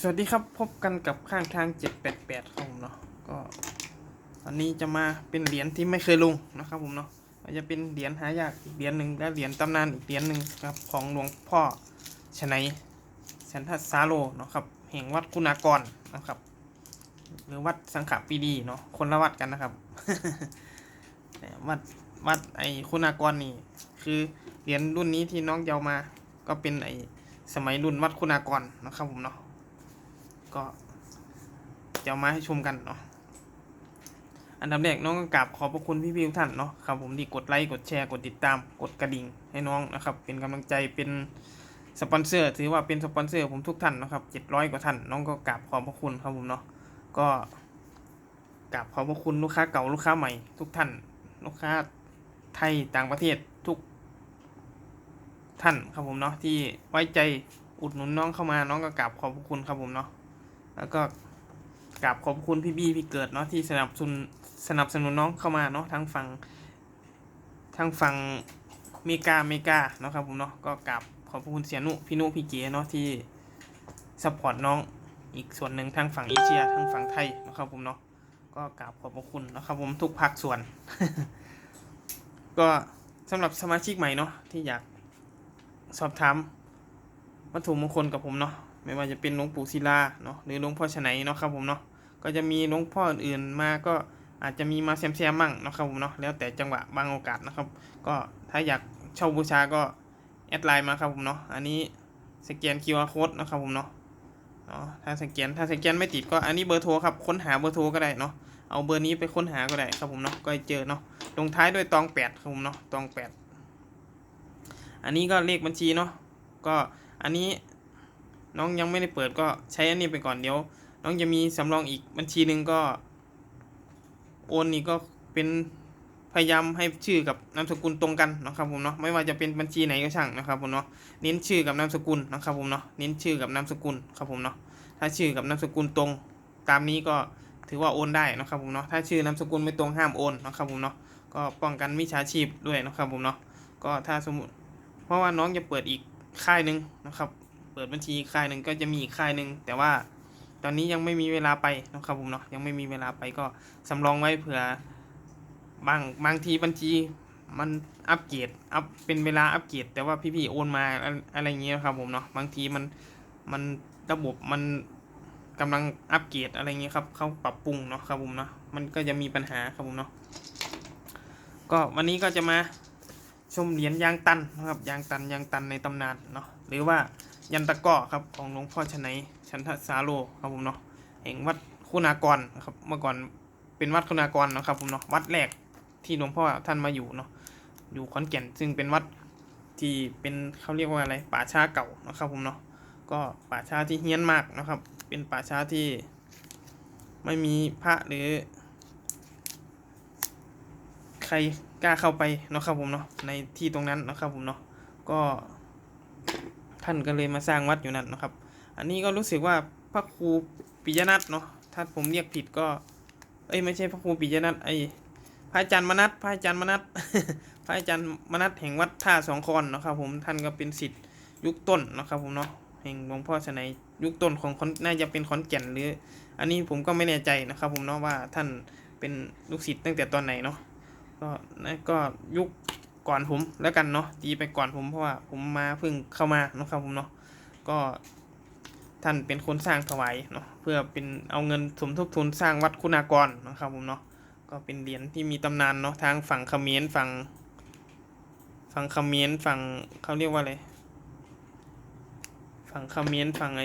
สวัสดีครับพบกันกับข้างทาง 788ครับผมเนาะก็วันนี้จะมาเป็นเหรียญที่ไม่เคยลงนะครับผมเนาะจะเป็นเหรียญหายากอีกเหรียญหนึ่งและเหรียญตำนานอีกเหรียญหนึ่งครับของหลวงพ่อชนัยสันทัสสาโลเนาะครับแห่งวัดคุณากรนะครับ หรือวัดสังขปีดีเนาะคนละวัดกันนะครับวัดวัดไอ้คุณากรนี่คือเหรียญรุ่นนี้ที่น้องเอามา ก็เป็นไอ้สมัยรุ่นวัดคุณากรนะครับผมเนาะ ก็จะามาให้ชมกันเนาะอันดับแรกน้องก็กราบขอบพระคุณพี่ๆทุกท่านเนาะครับผมที่กดไลค์กดแชร์กดติดตามกดกระดิ่งให้น้องนะครับ เป็นกำลังใจเป็นสปอนเซอร์ถือว่าเป็นสปอนเซอร์ผมทุกท่านนะครับเจ็ดร้อยกว่าท่านน้องก็กราบขอบพระคุณครับผมเนาะก็กราบขอบพระคุณลูกค้าเก่าลูกค้าใหม่ทุกท่าน ลูกค้าไทยต่างประเทศทุกท่านครับผมเนาะที่ไว้ใจอุดหนุนน้องเข้ามาน้องก็กราบขอบพระคุณครับผมเนาะ แล้วก็กราบขอบคุณพี่บี้พี่เกิดเนาะที่สนับสนุนสนับสนุนน้องเข้ามาเนาะทั้งฝั่งทั้งฝั่งเมกาเมกาเนาะครับผมเนาะก็กราบขอบคุณเสียนุพี่นุพี่เก๋เนาะที่สปอร์ตน้องอีกส่วนหนึ่งทางฝั่งเอเชียทางฝั่งไทยนะครับผมเนาะก็กราบขอบพระคุณนะครับผมทุกภาคส่วน ก็สำหรับสมาชิกใหม่เนาะที่อยากสอบถามวัตถุมงคลกับผมเนาะ ไม่ว่าจะเป็นหลวงปู่ศิลาเนาะหรือหลวงพ่อชนัยเนาะครับผมเนาะก็จะมีหลวงพ่ออื่นๆมาก็อาจจะมีมาแซมๆมั่งเนาะครับผมเนาะแล้วแต่จังหวะบางโอกาสนะครับ ก็ถ้าอยากเช่าบูชาก็แอดไลน์มาครับผมเนาะอันนี้สแกน QR code นะครับผมเนาะเนาะถ้าสแกนถ้าสแกนไม่ติดก็อันนี้เบอร์โทรครับค้นหาเบอร์โทรก็ได้เนาะเอาเบอร์นี้ไปค้นหาก็ได้ครับผมเนาะก็เจอเนาะลงท้ายด้วยตองแปดครับผมเนาะตองแปดอันนี้ก็เลขบัญชีเนาะก็อันนี้ น้องยังไม่ได้เปิดก็ใช้อันนี้ไปก่อนเดี๋ยว น้องจะมีสำรองอีกบัญชีหนึ่งก็โอนนี่ก็เป็นพยายามให้ชื่อกับนามสกุลตรงกันนะครับผมเนาะไม่ว่าจะเป็นบัญชีไหนก็ช่างนะครับผมเนาะเน้นชื่อกับนามสกุลนะครับผมเนาะเน้นชื่อกับนามสกุลครับผมเนาะถ้าชื่อกับนามสกุลตรง ตามนี้ก็ถือว่าโอนได้นะครับผมเนาะถ้าชื่อนามสกุลไม่ตรงห้ามโอนนะครับผมเนาะก็ป้องกันมิจฉาชีพด้วยนะครับผมเนาะก็ถ้าสมมติเพราะว่าน้องจะเปิดอีกค่ายหนึ่งนะครับ เปิดบัญชีค่ายหนึ่งก็จะมีอีกค่ายหนึ่งแต่ว่าตอนนี้ยังไม่มีเวลาไปนะครับผมเนาะยังไม่มีเวลาไปก็สำรองไว้เผื่อบางบางทีบัญชีมันอัปเกรดอัพเป็นเวลาอัปเกรดแต่ว่าพี่ๆโอนมาอะอะไรอย่างเงี้ยครับผมเนาะบางทีมันมันระบบมันกำลังอัปเกรดอะไรเงี้ยครับเขาปรับปรุงเนาะครับผมเนาะมันก็จะมีปัญหาครับผมเนาะก็วันนี้ก็จะมาชมเหรียญยางตันนะครับยางตันยางตันในตำนานเนาะหรือว่า ยันตะกาะครับของหลวงพ่อชนัยชันทสาโลครับผมเนาะแห่งวัดคุณากรนะครับเมื่อก่อนเป็นวัดคุณากรนะครับผมเนาะวัดแรกที่หลวงพ่อท่านมาอยู่เนาะอยู่ขอนแก่นซึ่งเป็นวัดที่เป็นเขาเรียกว่าอะไรป่าช้าเก่านะครับผมเนาะก็ป่าช้าที่เฮี้ยนมากนะครับ เป็นป่าช้าที่ไม่มีพระหรือ ใครกล้าเข้าไปนะครับผมเนาะในที่ตรงนั้นนะครับผมเนาะก็ ท่านก็เลยมาสร้างวัดอยู่นั่นนะครับ อันนี้ก็รู้สึกว่าพระครูปิยนัทเนาะ ถ้าผมเรียกผิดก็ เอ้ยไม่ใช่พระครูปิยนัทไอ้พระอาจารย์มนัทพระอาจารย์มนัทพระอาจารย์มนัทแห่งวัดท่าสองคอนนะครับผม ท่านก็เป็นศิษย์ยุคต้นนะครับผมเนาะ แห่งหลวงพ่อสนัยยุคต้นของขอนน่าจะเป็นขอนแก่นหรือ อันนี้ผมก็ไม่แน่ใจนะครับผมเนาะว่าท่านเป็นลูกศิษย์ตั้งแต่ตอนไหนเนาะ ก็นั่นก็ยุค ก่อนผมแล้วกันเนาะตีไปก่อนผมเพราะว่าผมมาเพิ่งเข้ามาเนาะครับผมเนาะก็ท่านเป็นคนสร้างถวายเนาะเพื่อเป็นเอาเงินสมทบทุนสร้างวัดคุณากรนะครับผมเนาะก็เป็นเหรียญที่มีตำนานเนาะทางฝั่งเขมรฝั่งฝั่งเขมรฝั่งเขาเรียกว่าอะไรฝั่งเขมรฝั่งไอ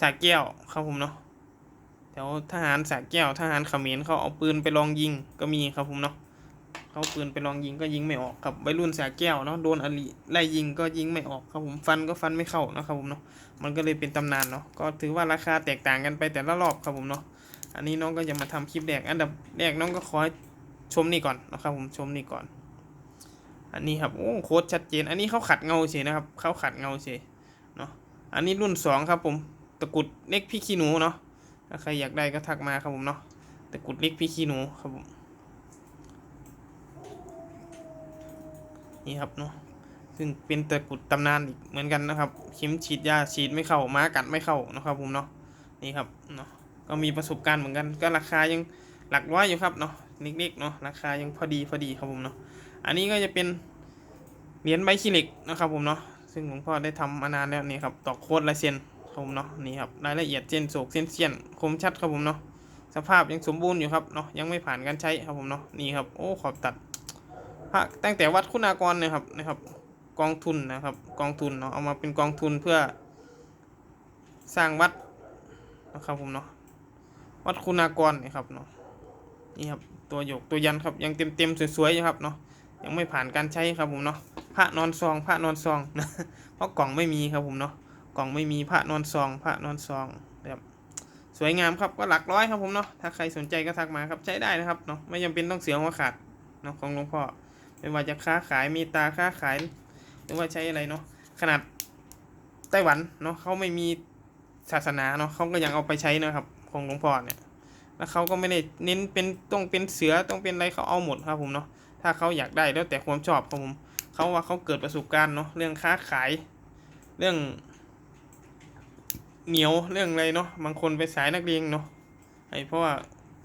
สาแก้วครับผมเนาะแถวทหารสาแก้วทหารเขมรเขาเอาปืนไปลองยิงก็มีครับผมเนาะ เขาปืนไปลองยิงก็ยิงไม่ออกครับวัยรุ่นสาแก้วเนาะโดนอลิไล่ยิงก็ยิงไม่ออกครับผมฟันก็ฟันไม่เข้านะครับผมเนาะมันก็เลยเป็นตำนานเนาะก็ถือว่าราคาแตกต่างกันไปแต่ละรอบครับผมเนาะอันนี้น้องก็จะมาทำคลิปแรกอันดับแรกน้องก็ขอให้ชมนี่ก่อนนะครับผมชมนี่ก่อน อันนี้ครับโอ้โคตรชัดเจน อันนี้เขาขัดเงาเฉยนะครับเขาขัดเงาเฉยเนาะอันนี้รุ่นสองครับผมตะกุดเล็กพี่ขี้หนูเนาะถ้าใครอยากได้ก็ทักมาครับผมเนาะตะกุดเล็กพี่ขี้หนูครับผม นี่ครับเนาะซึ่งเป็นตะกุดตำนานอีกเหมือนกันนะครับ เข็มฉีดยาฉีดไม่เข้าม้ากัดไม่เข้านะครับผมเนาะนี่ครับเนาะก็มีประสบการณ์เหมือนกัน ก็ราคายังหลักร้อยอยู่ครับเนาะเล็กๆเนาะราคายังพอดีพอดีครับผมเนาะอันนี้ก็จะเป็นเหรียญใบขี้เหล็กนะครับผมเนาะซึ่งหลวงพ่อได้ทำมานานแล้วนี่ครับตอกโค้ดลายเซ็นครับผมเนาะนี่ครับรายละเอียดเส้นโศกเส้นเสี้ยนคมชัดครับผมเนาะสภาพยังสมบูรณ์อยู่ครับเนาะยังไม่ผ่านการใช้ครับผมเนาะนี่ครับโอ้ขอบตัด พระตั้งแต่วัดคุณากรเนะครับนะครับ กองทุนนะครับ กองทุนเนาะเอามาเป็นกองทุนเพื่อสร้างวัดนะครับผมเนาะวัดคุณากรนี่ครับเนาะนี่ครับตัวหยกตัวยันครับยังเต็มเต็มสวยๆอยู่ครับเนาะยังไม่ผ่านการใช้ครับผมเนาะพระนอนซองพระนอนซองนะเพราะกล่องไม่มีครับผมเนาะกล่องไม่มีพระนอนซองพระนอนซองแบบสวยงามครับก็หลักร้อยครับผมเนาะถ้าใครสนใจก็ทักมาครับใช้ได้นะครับเนาะไม่จำเป็นต้องเสียหัวขาดเนาะของหลวงพ่อ ไม่ว่าจะค้าขายมีตาค้าขายหรือว่าใช้อะไรเนาะขนาดไต้หวันเนาะเขาไม่มีศาสนาเนาะเขาก็ยังเอาไปใช้นะครับของหลวงพ่อเนี่ยแล้วเขาก็ไม่ได้เน้นเป็นต้องเป็นเสือต้องเป็นอะไรเขาเอาหมดครับผมเนาะถ้าเขาอยากได้แล้วแต่ความชอบครับผมเขาว่าเขาเกิดประสบการณ์เนาะเรื่องค้าขาย เรื่อง เหนียวเรื่องอะไรเนาะบางคนไปสายนักเรียนเนาะไอเพราะว่า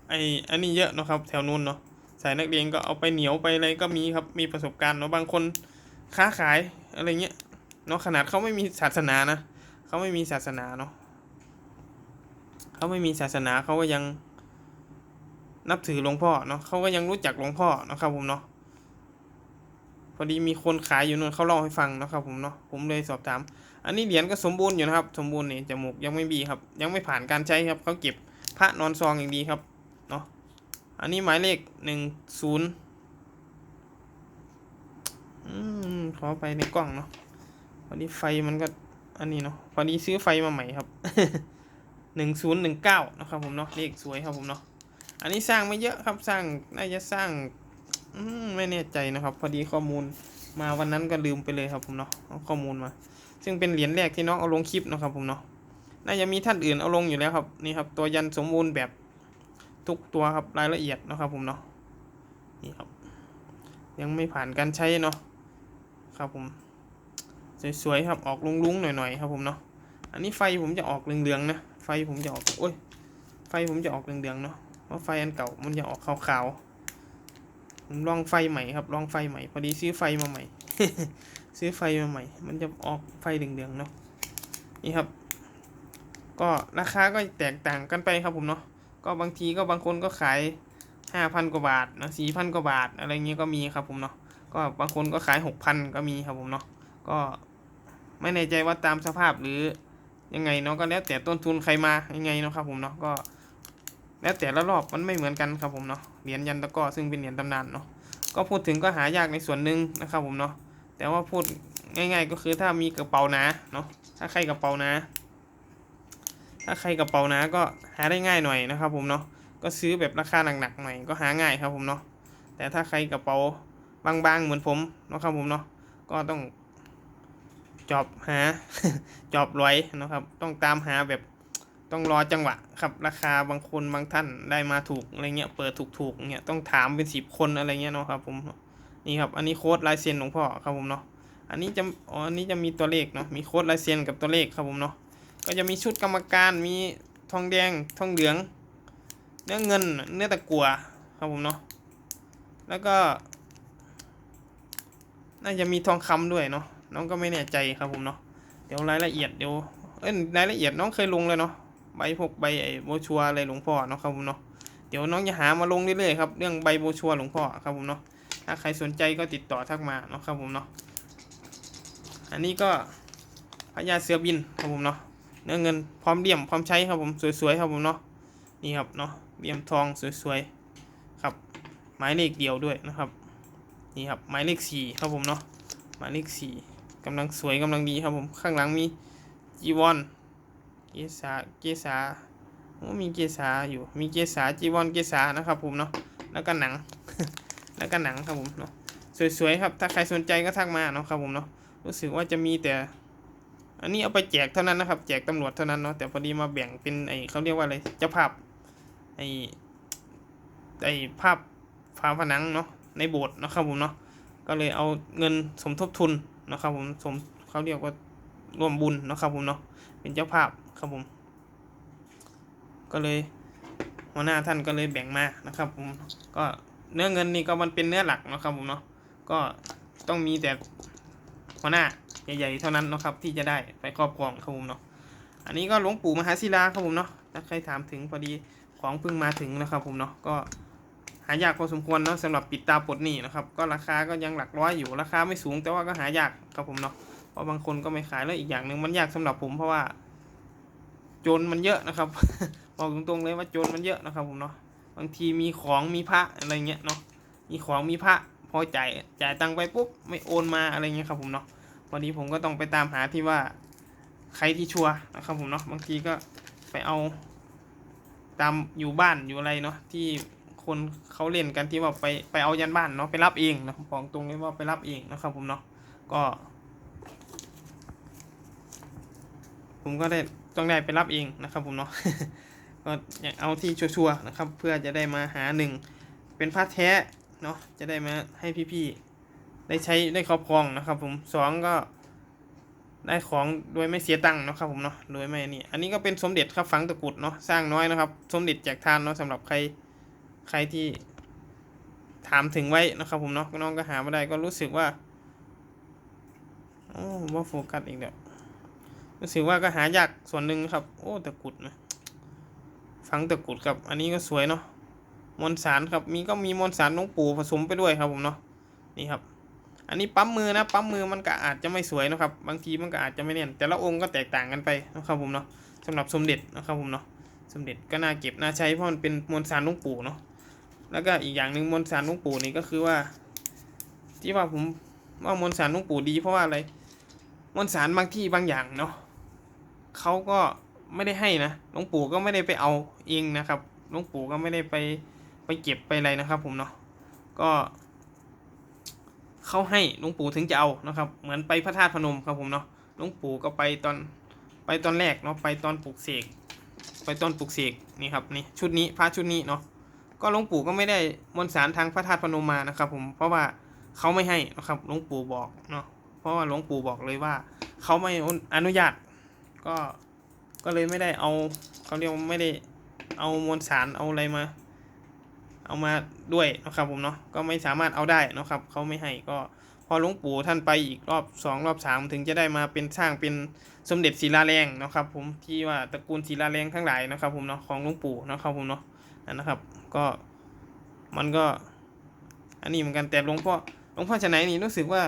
ไออันนี้เยอะเนาะครับแถวนู้นเนาะ สายนักเรียนก็เอาไปเหนียวไปอะไรก็มีครับมีประสบการณ์เนาะบางคนค้าขายอะไรเงี้ยเนาะขนาดเขาไม่มีศาสนานะเขาไม่มีศาสนาเนาะเขาไม่มีศาสนาเขาก็ยังนับถือหลวงพ่อเนาะเขาก็ยังรู้จักหลวงพ่อนะครับผมเนาะพอดีมีคนขายอยู่นู่นเขาเล่าให้ฟังนะครับผมเนาะผมเลยสอบถาม อันนี้เหรียญก็สมบูรณ์อยู่นะครับ สมบูรณ์นี่จมูกยังไม่มีครับ ยังไม่ผ่านการใช้ครับเขาเก็บพระนอนซองอย่างดีครับ อันนี้หมายเลขหนึ่งศูนย์ขอไปในกล้องเนาะพอดีไฟมันก็อันนี้เนาะพอดีซื้อไฟมาใหม่ครับหนึ่งศูนย์หนึ่งเก้านะครับผมเนาะเลขสวยครับผมเนาะอันนี้สร้างไม่เยอะครับสร้างน่าจะสร้างไม่แน่ใจนะครับ พอดีข้อมูลมาวันนั้นก็ลืมไปเลยครับผมเนาะเอาข้อมูลมา ซึ่งเป็นเหรียญแรกที่น้องเอาลงคลิปนะครับผมเนาะน่าจะมีท่านอื่นเอาลงอยู่แล้วครับนี่ครับตัวยันสมบูรณ์แบบ ทุกตัวครับรายละเอียดนะครับผมเนาะนี่ครับ ยังไม่ผ่านการใช้เนาะครับผมสวยๆครับออกลุงๆหน่อยๆครับผมเนาะอันนี้ไฟผมจะออกเหลืองๆนะไฟผมจะออกโอ้ยไฟผมจะออกเหลืองๆเนาะเพราะไฟอันเก่ามันจะออกขาวๆผมลองไฟใหม่ครับลองไฟใหม่พอดีซื้อไฟมาใหม่ ซื้อไฟมาใหม่ มันจะออกไฟเหลืองๆเนาะนี่ครับ ก็ราคาก็แตกต่างกันไปครับผมเนาะ ก็บางทีก็บางคนก็ขายห้าพันกว่าบาทนะสี่พันกว่าบาท อะไรเงี้ยก็มีครับผมเนาะก็บางคนก็ขายหกพันก็มีครับผมเนาะก็ไม่แน่ใจว่าตามสภาพหรือยังไงเนาะก็แล้วแต่ต้นทุนใครมายังไงเนาะครับผมเนาะก็แล้วแต่ละรอบมันไม่เหมือนกันครับผมเนาะเหรียญยันตะก้อซึ่งเป็นเหรียญตำนานเนาะก็พูดถึงก็หายากในส่วนหนึ่งนะครับผมเนาะแต่ว่าพูดง่าย ๆ ก็คือถ้ามีกระเป๋าหนาเนาะถ้าใครกระเป๋าหนา ถ้าใครกระเป๋าหนาก็หาได้ง่ายหน่อยนะครับผมเนาะก็ซื้อแบบราคาหนักๆหน่อยก็หาง่ายครับผมเนาะแต่ถ้าใครกระเป๋าบางๆเหมือนผมเนาะครับผมเนาะก็ต้องจอบหาจอบรวยนะครับ ต้องตามหาแบบต้องรอจังหวะครับราคาบางคนบางท่านได้มาถูกอะไรเงี้ยเปิดถูกๆเงี้ยต้องถามเป็นสิบคนอะไรเงี้ยเนาะครับผมนี่ครับอันนี้โค้ดลายเซ็นหลวงพ่อครับผมเนาะอันนี้จะอ๋ออันนี้จะมีตัวเลขเนาะมีโค้ดลายเซ็นกับตัวเลขครับผมเนาะ ก็จะมีชุดกรรมการมีทองแดงทองเหลือง เนื้อเงินเนื้อตะกัวครับผมเนาะแล้วก็ น่าจะมีทองคำด้วยเนาะน้องก็ไม่แน่ใจครับผมเนาะเดี๋ยวรายละเอียดเดี๋ยวเอ้ยรายละเอียดน้องเคยลงเลยเนาะใบพวกใบไอ้โบชัวอะไรหลวงพ่อเนาะครับผมเนาะเดี๋ยวน้องจะหามาลงเรื่อยๆครับเรื่องใบโบชัวหลวงพ่อครับผมเนาะถ้าใครสนใจก็ติดต่อทักมาเนาะครับผมเนาะอันนี้ก็พญาเสือบินครับผมเนาะ เนื้อเงินพร้อมเลี่ยมพร้อมใช้ครับผมสวยๆครับผมเนาะนี่ครับเนาะเลี่ยมทองสวยๆครับหมายเลขเดียวด้วยนะครับนี่ครับหมายเลขสี่ครับผมเนาะหมายเลขสี่กำลังสวยกำลังดีครับผมข้างหลังมีจีวอนเกษาเกษาโอ้มีเกษาอยู่มีเกษาจีวอนเกษานะครับผมเนาะแล้วก็หนังแล้วก็หนังครับผมเนาะสวยๆครับถ้าใครสนใจก็ทักมาเนาะครับผมเนาะรู้สึกว่าจะมีแต่ อันนี้เอาไปแจกเท่านั้นนะครับ แจกตำรวจเท่านั้นเนาะแต่พอดีมาแบ่งเป็นไอเขาเรียกว่าอะไรเจ้าภาพไอไอภาพฝาผนังเนาะในโบสถ์เนาะครับผมเนาะก็เลยเอาเงินสมทบทุนนะครับผมสมเขาเรียกว่าร่วมบุญนะครับผมเนาะเป็นเจ้าภาพครับผม ก็เลยหัวหน้าท่านก็เลยแบ่งมานะครับผมก็เนื้อเงินนี่ก็มันเป็นเนื้อหลักนะครับผมเนาะก็ต้องมีแต่หัวหน้า ใหญ่ๆเท่านั้นนะครับที่จะได้ไปครอบครองครับผมเนาะอันนี้ก็หลวงปู่มหาศิลาครับผมเนาะถ้าใครถามถึงพอดีของเพิ่งมาถึงนะครับผมเนาะก็หายากพอสมควรเนาะสำหรับปิดตาปลดหนี้นะครับก็ราคาก็ยังหลักร้อยอยู่ราคาไม่สูงแต่ว่าก็หายากครับผมเนาะเพราะบางคนก็ไม่ขายแล้วอีกอย่างหนึ่งมันยากสำหรับผมเพราะว่าโจรมันเยอะนะครับบอกตรงๆเลยว่าโจรมันเยอะนะครับผมเนาะบางทีมีของมีพระอะไรเงี้ยเนาะมีของมีพระพอจ่ายจ่ายตังค์ไปปุ๊บไม่โอนมาอะไรเงี้ยครับผมเนาะ วันนี้ผมก็ต้องไปตามหาที่ว่าใครที่ชัวร์นะครับผมเนาะบางทีก็ไปเอาตามอยู่บ้านอยู่อะไรเนาะที่คนเขาเล่นกันที่ว่าไปไปเอายันบ้านเนาะไปรับเองนะครับอกตรงเลยว่าไปรับเองนะครับผมเนาะก็ ผมก็ได้ต้องได้ไปรับเองนะครับผมเนาะก็อยากเอาที่ชัวร์ๆนะครับ เพื่อจะได้มาหาหนึ่งเป็นผ้าแท้เนาะจะได้มาให้พี่ๆ ได้ใช้ได้ครอบครองนะครับ ผมสองก็ได้ของโดยไม่เสียตังค์นะครับผมเนาะโดยไม่นี่อันนี้ก็เป็นสมเด็จครับฝังตะกุดเนาะสร้างน้อยนะครับ สมเด็จแจกทานเนาะสำหรับใครใครที่ถามถึงไว้นะครับ ผมเนาะน้องก็หามาได้ก็รู้สึกว่าโอ้ว่าโฟกัสอีกแล้วรู้สึกว่าก็หายากส่วนหนึ่งครับ โอ้ตะกุดนะฝังตะกุดครับ อันนี้ก็สวยเนาะมวลสารครับมีก็มีมวลสารหลวงปู่ผสมไปด้วยครับผมเนาะนี่ครับ อันนี้ปั๊มมือนะปั๊มมือมันก็อาจจะไม่สวยนะครับ บางทีมันก็อาจจะไม่เนียนแต่ละองค์ก็แตกต่างกันไปนะครับผมเนาะสำหรับสมเด็จนะครับผมเนาะสมเด็จก็น่าเก็บน่าใช้เพราะมันเป็นมวลสารลวงปู่เนาะแล้วก็อีกอย่างหนึ่งมวลสารลวงปู่นี่ก็คือว่า ที่ว่าผมว่ามวลสารลวงปู่ดี เพราะว่าอะไรมวลสารบางที่บางอย่างเนาะเขาก็ไม่ได้ให้นะหลวงปู่ก็ไม่ได้ไปเอาเองนะครับหลวงปู่ก็ไม่ได้ไปไปเก็บไปอะไรนะครับผมเนาะก็ เขาให้หลวงปู่ถึงจะเอานะครับ เหมือนไปพระธาตุพนมครับผมเนาะหลวงปู่ก็ไปตอนไปตอนแรกเนาะไปตอนปลุกเสกไปตอนปลุกเสกนี่ครับนี่ชุดนี้พระชุดนี้เนาะก็หลวงปู่ก็ไม่ได้มนสารทางพระธาตุพนมมานะครับ ผมเพราะว่าเขาไม่ให้นะครับหลวงปู่บอกเนาะเพราะว่าหลวงปู่บอกเลยว่าเขาไม่อนุญาตก็ก็เลยไม่ได้เอาเขาเรียกไม่ได้เอามวลสารเอาอะไรมา เอามาด้วยนะครับผมเนาะก็ไม่สามารถเอาได้นะครับเขาไม่ให้ก็พอหลวงปู่ท่านไปอีกรอบสองรอบสามถึงจะได้มาเป็นสร้างเป็นสมเด็จศิลาแรงนะครับ ผมที่ว่าตระกูลศิลาแรงทั้งหลายนะครับ ผมเนาะของหลวงปู่นะครับผมเนาะนั่นนะครับ ก็มันก็ อันนี้เหมือนกันแต่หลวงพ่อหลวงพ่อชะไหนนี่รู้สึกว่า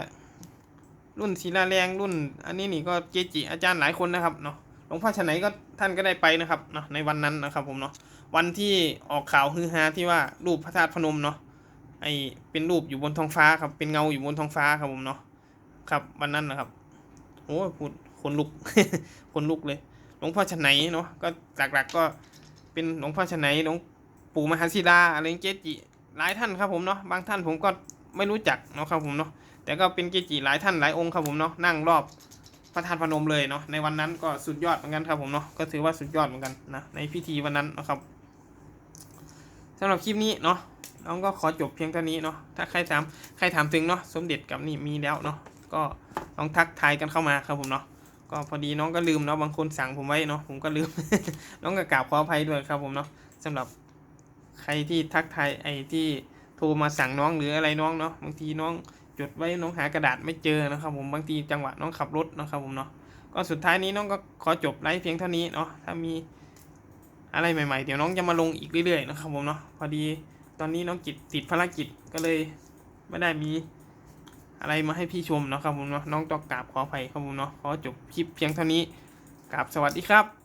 รุ่นศิลาแรงรุ่น อันนี้นี่ก็เกจิอาจารย์หลายคนนะครับเนาะหลวงพ่อชะไหนก็ ท่านก็ได้ไปนะครับเนาะในวันนั้นนะครับผมเนาะวันที่ออกข่าวฮือฮาที่ว่ารูปพระธาตุพนมเนาะไอเป็นรูปอยู่บนท้องฟ้าครับเป็นเงาอยู่บนท้องฟ้าครับผมเนาะครับวันนั้นนะครับโอ้พูดขนลุกขนลุกเลย หลวงพ่อชะไนเนาะก็หลักๆก็เป็นหลวงพ่อชะไนหลวงปู่มหาศิลาอะไรเกจิหลายท่านครับผมเนาะบางท่านผมก็ไม่รู้จักเนาะครับผมเนาะแต่ก็เป็นเกจิหลายท่านหลายองค์ครับผมเนาะนั่งรอบ พระธาตุพนมเลยเนาะในวันนั้นก็สุดยอดเหมือนกันครับผมเนาะก็ถือว่าสุดยอดเหมือนกันนะในพิธีวันนั้นนะครับสำหรับคลิปนี้เนาะน้องก็ขอจบเพียงเท่านี้เนาะถ้าใครถามใครถามถึงเนาะสมเด็จกับนี่มีแล้วเนาะก็ลองทักทายกันเข้ามาครับผมเนาะก็พอดีน้องก็ลืมเนาะบางคนสั่งผมไว้เนาะผมก็ลืม น้องก็กราบขออภัยด้วยครับผมเนาะสำหรับใครที่ทักทายไอ้ที่โทรมาสั่งน้องหรืออะไรน้องเนาะบางทีน้อง จดไว้น้องหากระดาษไม่เจอนะครับ ผมบางทีจังหวะน้องขับรถนะครับผมเนาะก็สุดท้ายนี้น้องก็ขอจบไลฟ์เพียงเท่านี้เนาะถ้ามีอะไรใหม่ๆ เดี๋ยวน้องจะมาลงอีกเรื่อยๆนะครับผมเนาะพอดีตอนนี้น้องกิจติดภารกิจก็เลยไม่ได้มีอะไรมาให้พี่ชมนะครับผมเนาะน้องต้องกราบขออภัยครับผมเนาะขอจบคลิปเพียงเท่านี้กราบสวัสดีครับ